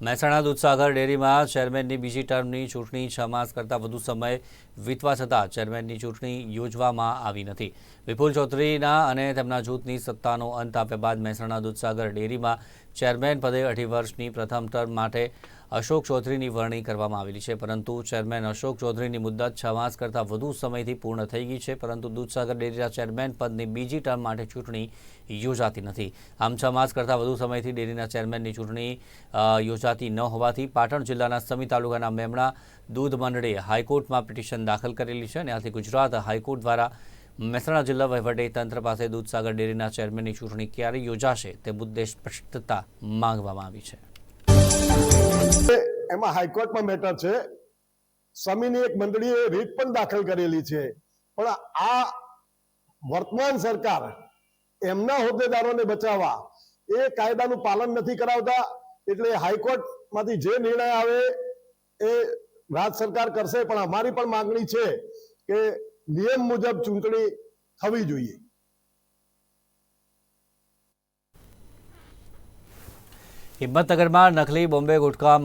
મહેસાણા દૂધસાગર ડેરીમાં ચેરમેનની બીજી ટર્મની ચૂંટણી છ માસ કરતાં વધુ સમય વીતવા છતાં ચેરમેનની ચૂંટણી યોજવામાં આવી નથી. વિપુલ ચૌધરીના અને તેમના જૂથની સત્તાનો અંત આપ્યા બાદ મહેસાણા દૂધસાગર ડેરીમાં ચેરમેન પદે અઢી વર્ષની પ્રથમ ટર્મ માટે અશોક ચૌધરીની વરણી કરવામાં આવેલી છે. પરંતુ ચેરમેન અશોક ચૌધરીની મુદ્દત છ માસ કરતાં વધુ સમયથી પૂર્ણ થઈ ગઈ છે. પરંતુ દૂધસાગર ડેરીના ચેરમેન પદની બીજી ટર્મ માટે ચૂંટણી યોજાતી નથી. આમ છ માસ કરતાં વધુ સમયથી ડેરીના ચેરમેનની ચૂંટણી યોજાતી ન હોવાથી પાટણ જિલ્લાના સમી તાલુકાના મેમણા દૂધ મંડળે હાઈકોર્ટમાં પિટિશન દાખલ કરેલી છે અને આથી ગુજરાત હાઈકોર્ટ દ્વારા મહેસાણા જિલ્લા તંત્ર પાસે દૂધસાગર ડેરીના ચેરમેનની ચૂંટણી ક્યારે યોજાશે તે મુદ્દે સ્પષ્ટતા માંગવામાં આવી છે. એમાં હાઈકોર્ટમાં મેટર છે. સમીની એક મંડળીએ રીટ પણ દાખલ કરેલી છે. પણ આ વર્તમાન સરકાર એમના હોદ્દેદારોને બચાવવા એ કાયદાનું પાલન નથી કરાવતા. એટલે હાઈકોર્ટમાંથી જે નિર્ણય આવે એ રાજ સરકાર કરશે. પણ અમારી પણ માંગણી છે કે નિયમ મુજબ ચૂંટણી થવી જોઈએ. હિંમતનગરમાં નકલી બોમ્બે ગુટખા